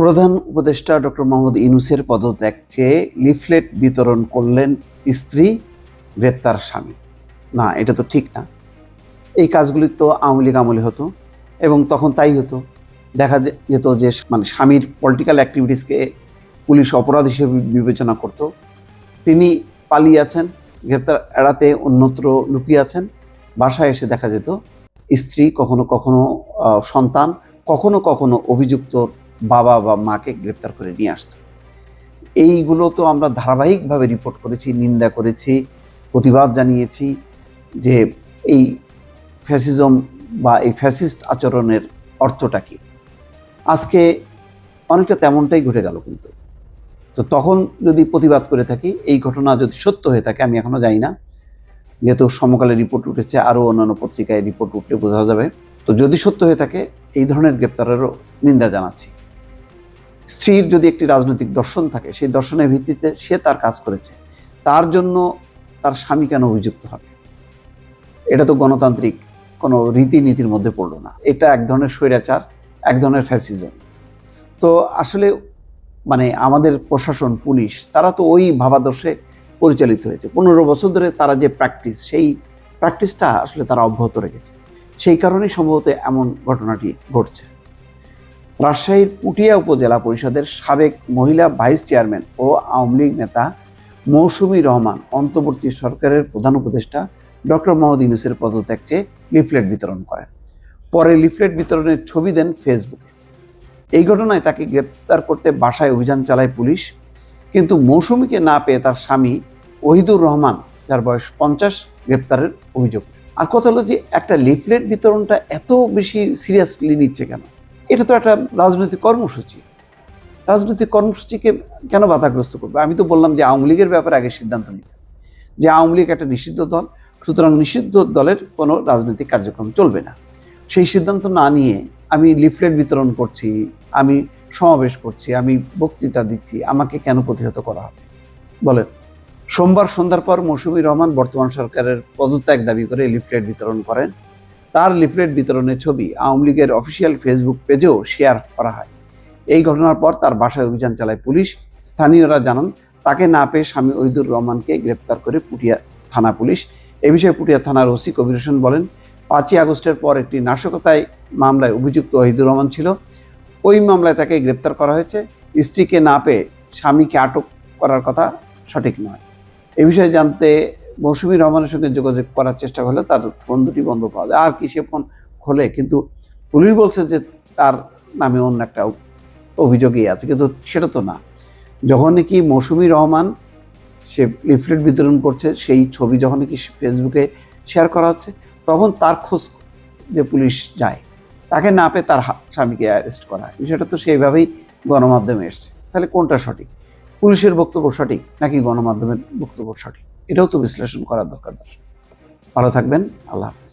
প্রধান উপদেষ্টা ডক্টর মোহাম্মদ ইনুসের পদত্যাগ চেয়ে লিফলেট বিতরণ করলেন স্ত্রী, গ্রেপ্তার স্বামী। না, এটা তো ঠিক না। এই কাজগুলি তো আওয়ামী লীগ আমলে হতো এবং তখন তাই হতো। দেখা যেত যে মানে স্বামীর পলিটিক্যাল অ্যাক্টিভিটিসকে পুলিশ অপরাধ হিসেবে বিবেচনা করত। তিনি পালিয়ে আছেন, গ্রেপ্তার এড়াতে অন্যত্র লুকিয়ে আছেন। বাসায় এসে দেখা যেত, স্ত্রী কখনো কখনো সন্তান, কখনো কখনো অভিযুক্ত বাবা বা মাকে গ্রেপ্তার করে নিয়ে আসতো। এইগুলো তো আমরা ধারাবাহিকভাবে রিপোর্ট করেছি, নিন্দা করেছি, প্রতিবাদ জানিয়েছি যে এই ফ্যাসিজম বা এই ফ্যাসিস্ট আচরণের অর্থটা কি। আজকে অনেকটা তেমনটাই ঘটে গেল কিন্তু। তো তখন যদি প্রতিবাদ করে থাকি, এই ঘটনা যদি সত্য হয়ে থাকে, আমি এখনও জানি না। যেহেতু সমকালে রিপোর্ট উঠেছে, আরও অন্যান্য পত্রিকায় রিপোর্ট উঠলে বোঝা যাবে। তো যদি সত্য হয়ে থাকে, এই ধরনের গ্রেপ্তারেরও নিন্দা জানাচ্ছি। স্ত্রীর যদি একটি রাজনৈতিক দর্শন থাকে, সেই দর্শনের ভিত্তিতে সে তার কাজ করেছে। তার জন্য তার স্বামী কেন অভিযুক্ত হবে? এটা তো গণতান্ত্রিক কোনো রীতিনীতির মধ্যে পড়ল না। এটা এক ধরনের স্বৈরাচার, এক ধরনের ফ্যাসিজম। তো আসলে মানে আমাদের প্রশাসন, পুলিশ, তারা তো ওই ভাবাদর্শে পরিচালিত হয়েছে। পনেরো বছর ধরে তারা যে প্র্যাকটিস, সেই প্র্যাকটিসটা আসলে তারা অব্যাহত রেখেছে। সেই কারণেই সম্ভবত এমন ঘটনাটি ঘটছে। রাজশাহীর পুটিয়া উপজেলা পরিষদের সাবেক মহিলা ভাইস চেয়ারম্যান ও আওয়ামী লীগ নেতা মৌসুমী রহমান অন্তর্বর্তী সরকারের প্রধান উপদেষ্টা ডক্টর মোহাম্মদ ইউনুসের পদত্যাগ চেয়ে লিফলেট বিতরণ করেন। পরে লিফলেট বিতরণের ছবি দেন ফেসবুকে। এই ঘটনায় তাকে গ্রেপ্তার করতে বাসায় অভিযান চালায় পুলিশ, কিন্তু মৌসুমীকে না পেয়ে তার স্বামী ওহিদুর রহমান, যার বয়স পঞ্চাশ, গ্রেপ্তারের অভিযোগ। আর কথা হলো যে একটা লিফলেট বিতরণটা এত বেশি সিরিয়াসলি নিচ্ছে কেন? এটা তো একটা রাজনৈতিক কর্মসূচি। রাজনৈতিক কর্মসূচিকে কেন বাধাগ্রস্ত করবে? আমি তো বললাম যে আওয়ামী লীগের ব্যাপারে আগে সিদ্ধান্ত নিতে। যে আওয়ামী লীগ একটা নিষিদ্ধ দল, সুতরাং নিষিদ্ধ দলের কোনো রাজনৈতিক কার্যক্রম চলবে না। সেই সিদ্ধান্ত না নিয়ে আমি লিফলেট বিতরণ করছি, আমি সমাবেশ করছি, আমি বক্তৃতা দিচ্ছি, আমাকে কেন প্রতিহত করা হবে? বলেন, সোমবার সন্ধ্যার পর মৌসুমী রহমান বর্তমান সরকারের পদত্যাগ দাবি করে লিফলেট বিতরণ করেন। তার লিফলেট বিতরণের ছবি আওয়ামী লীগের অফিসিয়াল ফেসবুক পেজেও শেয়ার করা হয়। এই ঘটনার পর তার বাসায় অভিযান চালায় পুলিশ। স্থানীয়রা জানান, তাকে না পেয়ে স্বামী ওহিদুর রহমানকে গ্রেপ্তার করে পুটিয়া থানা পুলিশ। এ বিষয়ে পুটিয়া থানার ওসি কবির হোসেন বলেন, পাঁচই আগস্টের পর একটি নাশকতায় মামলায় অভিযুক্ত ওহিদুর রহমান ছিল। ওই মামলায় তাকে গ্রেপ্তার করা হয়েছে। স্ত্রীকে না পেয়ে স্বামীকে আটক করার কথা সঠিক নয়। এ বিষয়ে জানতে মৌসুমী রহমানের সঙ্গে যোগাযোগ করার চেষ্টা করলে তার ফোন দুটি বন্ধ পাওয়া যায়। আর কি সে ফোন খোলে, কিন্তু পুলিশ বলছে যে তার নামে অন্য একটা অভিযোগই আছে, কিন্তু সেটা তো না। যখন নাকি মৌসুমী রহমান সে লিফলেট বিতরণ করছে, সেই ছবি যখন নাকি ফেসবুকে শেয়ার করা হচ্ছে, তখন তার খোঁজ যে পুলিশ যায়, তাকে না পেয়ে তার স্বামীকে অ্যারেস্ট করা হয়। বিষয়টা তো সেইভাবেই গণমাধ্যমে এসছে। তাহলে কোনটা সঠিক? পুলিশের বক্তব্য সঠিক নাকি গণমাধ্যমের বক্তব্য সঠিক? এটাও তো বিশ্লেষণ করা দরকার। ভালো থাকবেন আল্লাহ হাফিজ।